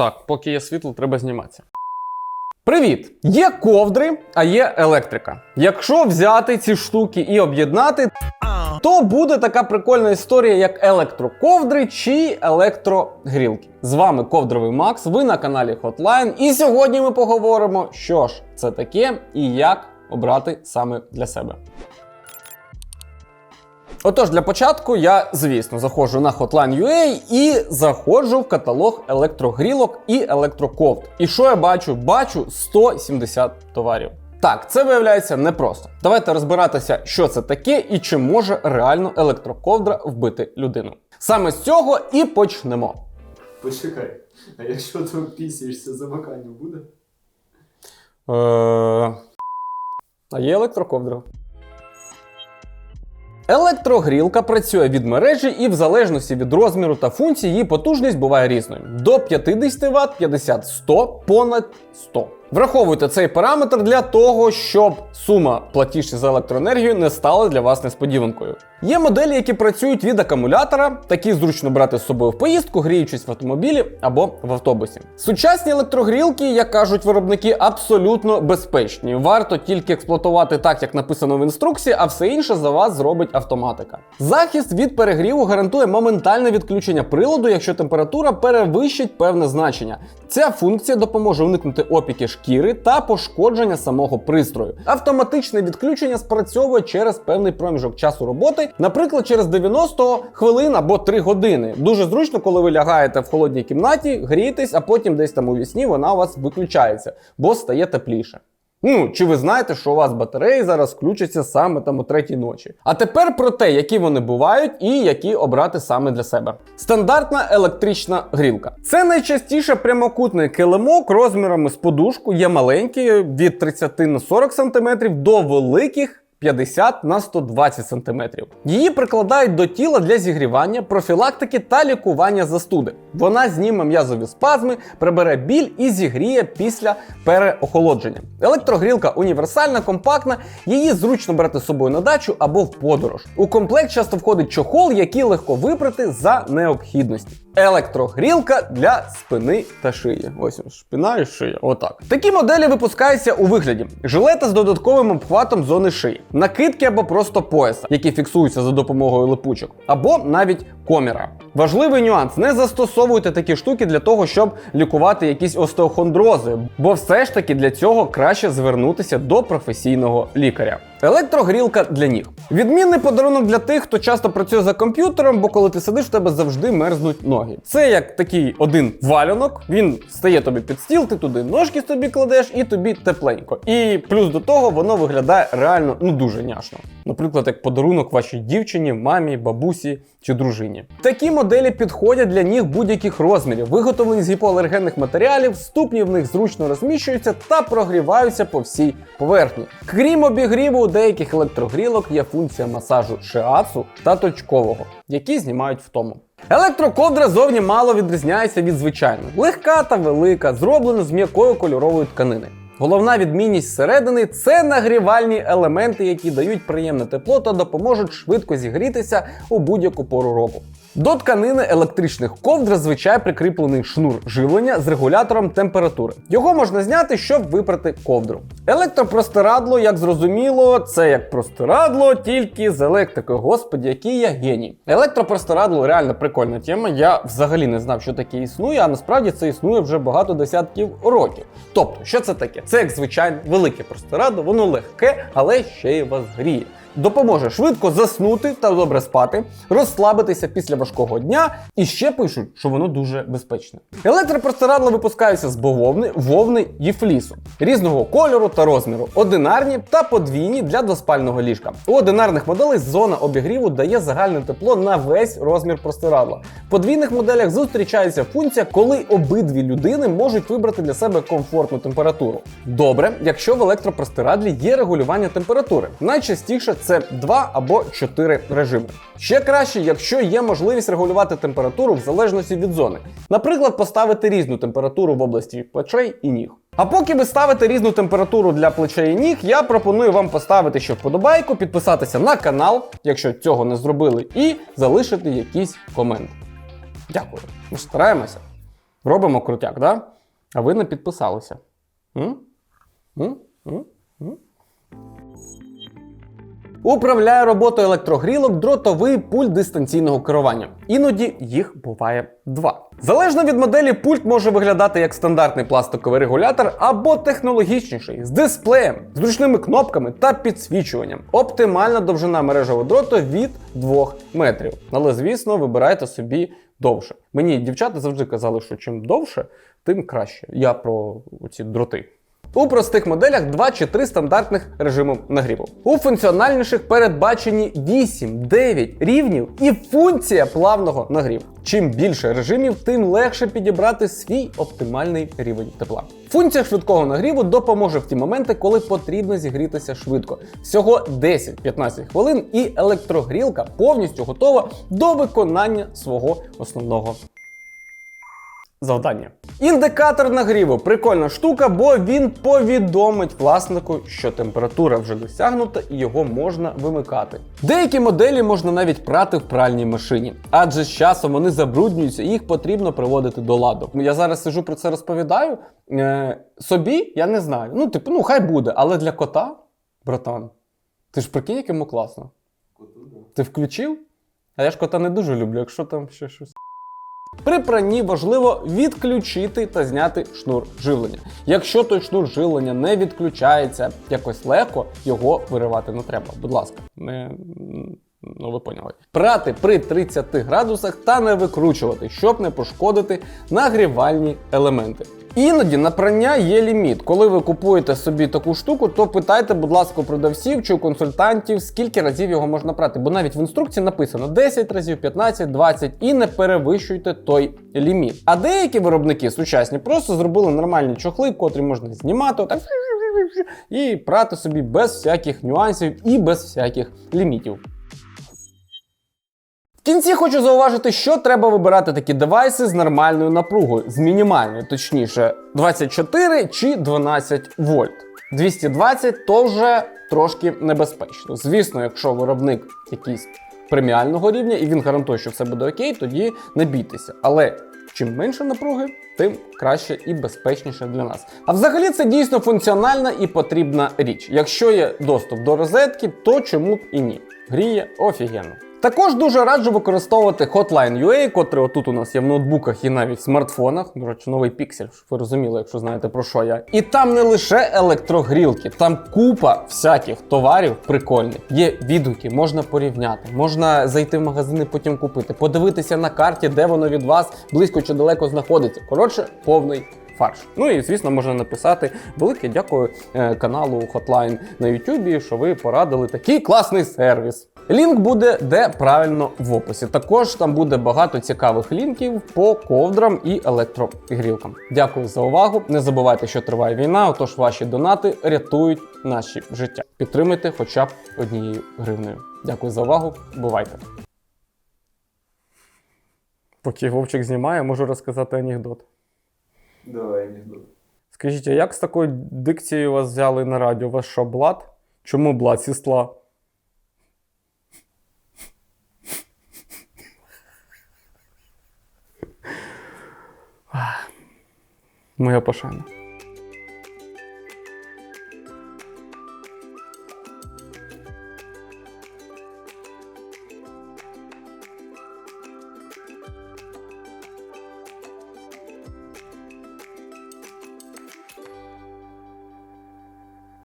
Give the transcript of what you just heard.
Так, поки є світло, треба зніматися. Привіт! Є ковдри, а є електрика. Якщо взяти ці штуки і об'єднати, то буде така прикольна історія, як електроковдри чи електрогрілки. З вами Ковдровий Макс, ви на каналі Hotline. І сьогодні ми поговоримо, що ж це таке і як обрати саме для себе. Отож, для початку я, звісно, заходжу на Hotline.ua і заходжу в каталог електрогрілок і електроковд. І що я бачу? Бачу 170 товарів. Так, це виявляється непросто. Давайте розбиратися, що це таке і чи може реально електроковдра вбити людину. Саме з цього і почнемо. Почекай, а якщо ти пісяєшся, замикання буде? Е... А є електроковдра. Електрогрілка працює від мережі і в залежності від розміру та функції її потужність буває різною. До 50 Вт, 50, 100, понад 100. Враховуйте цей параметр для того, щоб сума платіжці за електроенергію не стала для вас несподіванкою. Є моделі, які працюють від акумулятора, такі зручно брати з собою в поїздку, гріючись в автомобілі або в автобусі. Сучасні електрогрілки, як кажуть виробники, абсолютно безпечні. Варто тільки експлуатувати так, як написано в інструкції, а все інше за вас зробить автоматика. Захист від перегріву гарантує моментальне відключення приладу, якщо температура перевищить певне значення. Ця функція допоможе уникнути опіки шкіри та пошкодження самого пристрою. Автоматичне відключення спрацьовує через певний проміжок часу роботи, наприклад, через 90 хвилин або 3 години. Дуже зручно, коли ви лягаєте в холодній кімнаті, грієтесь, а потім десь там у вісні вона у вас виключається, бо стає тепліше. Ну, чи ви знаєте, що у вас батареї зараз включаться саме там о третій ночі? А тепер про те, які вони бувають і які обрати саме для себе. Стандартна електрична грілка. Це найчастіше прямокутний килимок розмірами з подушку, є маленькі від 30 на 40 см до великих. 50 на 120 см. Її прикладають до тіла для зігрівання, профілактики та лікування застуди. Вона зніме м'язові спазми, прибере біль і зігріє після переохолодження. Електрогрілка універсальна, компактна, її зручно брати з собою на дачу або в подорож. У комплект часто входить чохол, який легко випрати за необхідності. Електрогрілка для спини та шиї. Ось спина і шия. Отак. Такі моделі випускаються у вигляді жилета з додатковим обхватом зони шиї, накидки або просто пояса, які фіксуються за допомогою липучок, або навіть коміра. Важливий нюанс: не застосовуйте такі штуки для того, щоб лікувати якісь остеохондрози, бо все ж таки для цього краще звернутися до професійного лікаря. Електрогрілка для ніг. Відмінний подарунок для тих, хто часто працює за комп'ютером, бо коли ти сидиш, в тебе завжди мерзнуть ноги. Це як такий один валянок, він стає тобі під стіл, ти туди ножки собі кладеш і тобі тепленько. І плюс до того воно виглядає реально ну дуже няшно. Наприклад, як подарунок вашій дівчині, мамі, бабусі чи дружині. Такі моделі підходять для ніг будь-яких розмірів, виготовлені з гіпоалергенних матеріалів, ступні в них зручно розміщуються та прогріваються по всій поверхні. Крім обігріву, у деяких електрогрілок є функція масажу шиацу та точкового, які знімають втому. Електроковдра зовні мало відрізняється від звичайної. Легка та велика, зроблена з м'якої кольорової тканини. Головна відмінність зсередини це нагрівальні елементи, які дають приємне тепло та допоможуть швидко зігрітися у будь-яку пору року. До тканини електричних ковдр зазвичай прикріплений шнур живлення з регулятором температури. Його можна зняти, щоб випрати ковдру. Електропростирадло, як зрозуміло, це як простирадло, тільки з електрикою. Господі, який я геній. Електропростирадло реально прикольна тема. Я взагалі не знав, що таке існує, а насправді це існує вже багато десятків років. Тобто, що це таке? Це як звичайне велике простирадло, воно легке, але ще й вас гріє. Допоможе швидко заснути та добре спати, розслабитися після важкого дня. І ще пишуть, що воно дуже безпечне. Електропростирадла випускаються з бавовни, вовни і флісу різного кольору та розміру, одинарні та подвійні для двоспального ліжка. У одинарних моделей зона обігріву дає загальне тепло на весь розмір простирадла. В подвійних моделях зустрічається функція, коли обидві людини можуть вибрати для себе комфортну температуру. Добре, якщо в електропростирадлі є регулювання температури. Найчастіше це 2 або 4 режими. Ще краще, якщо є можливість регулювати температуру в залежності від зони. Наприклад, поставити різну температуру в області плечей і ніг. А поки ви ставите різну температуру для плечей і ніг, я пропоную вам поставити ще вподобайку, підписатися на канал, якщо цього не зробили, і залишити якийсь комент. Дякую. Ми стараємося. Робимо крутяк, да? А ви не підписалися. М? М? М? М? Управляє роботою електрогрілок дротовий пульт дистанційного керування. Іноді їх буває два. Залежно від моделі, пульт може виглядати як стандартний пластиковий регулятор або технологічніший з дисплеєм, зручними кнопками та підсвічуванням. Оптимальна довжина мережевого дроту від 2 метрів. Але, звісно, вибирайте собі довше. Мені дівчата завжди казали, що чим довше, тим краще. Я про ці дроти. У простих моделях 2 чи 3 стандартних режиму нагріву. У функціональніших передбачені 8, 9 рівнів і функція плавного нагріву. Чим більше режимів, тим легше підібрати свій оптимальний рівень тепла. Функція швидкого нагріву допоможе в ті моменти, коли потрібно зігрітися швидко. Всього 10-15 хвилин, і електрогрілка повністю готова до виконання свого основного завдання. Індикатор нагріву прикольна штука, бо він повідомить власнику, що температура вже досягнута і його можна вимикати. Деякі моделі можна навіть прати в пральній машині, адже з часом вони забруднюються і їх потрібно приводити до ладу. Я зараз сижу про це розповідаю. Е, собі я не знаю. Ну, типу, ну хай буде, але для кота, братан, ти ж прикинь, як йому класно. Ти включив? А я ж кота не дуже люблю, якщо там ще щось. При пранні важливо відключити та зняти шнур живлення. Якщо той шнур живлення не відключається якось легко, його виривати не треба. Будь ласка, не. Ну, ви поняли. Прати при 30 градусах та не викручувати, щоб не пошкодити нагрівальні елементи. Іноді на прання є ліміт. Коли ви купуєте собі таку штуку, то питайте, будь ласка, продавців чи консультантів, скільки разів його можна прати. Бо навіть в інструкції написано 10 разів, 15, 20 і не перевищуйте той ліміт. А деякі виробники сучасні просто зробили нормальні чохли, котрі можна знімати отак і прати собі без всяких нюансів і без всяких лімітів. В кінці хочу зауважити, що треба вибирати такі девайси з нормальною напругою, з мінімальною, точніше, 24 чи 12 вольт. 220 то вже трошки небезпечно. Звісно, якщо виробник якийсь преміального рівня і він гарантує, що все буде окей, тоді не бійтеся. Але чим менше напруги, тим краще і безпечніше для нас. А взагалі це дійсно функціональна і потрібна річ. Якщо є доступ до розетки, то чому б і ні? Гріє офігенно. Також дуже раджу використовувати Hotline UA, котрий отут у нас є в ноутбуках і навіть смартфонах. До речі, новий піксель, щоб ви розуміли, якщо знаєте про що я. І там не лише електрогрілки, там купа всяких товарів прикольних. Є відгуки, можна порівняти, можна зайти в магазин і потім купити, подивитися на карті, де воно від вас близько чи далеко знаходиться. Коротше, повний. Фарш. Ну і звісно, можна написати велике дякую е, каналу Hotline на YouTube, що ви порадили такий класний сервіс. Лінк буде де правильно в описі. Також там буде багато цікавих лінків по ковдрам і електрогрілкам. Дякую за увагу. Не забувайте, що триває війна, отож ваші донати рятують наші життя. Підтримайте хоча б однією гривнею. Дякую за увагу. Бувайте. Поки Вовчик знімає, можу розказати анекдот. Давай анекдот. Скажіть, а як з такою дикцією вас взяли на радіо? У вас що, блат? Чому блат, сістла? Моя пошана.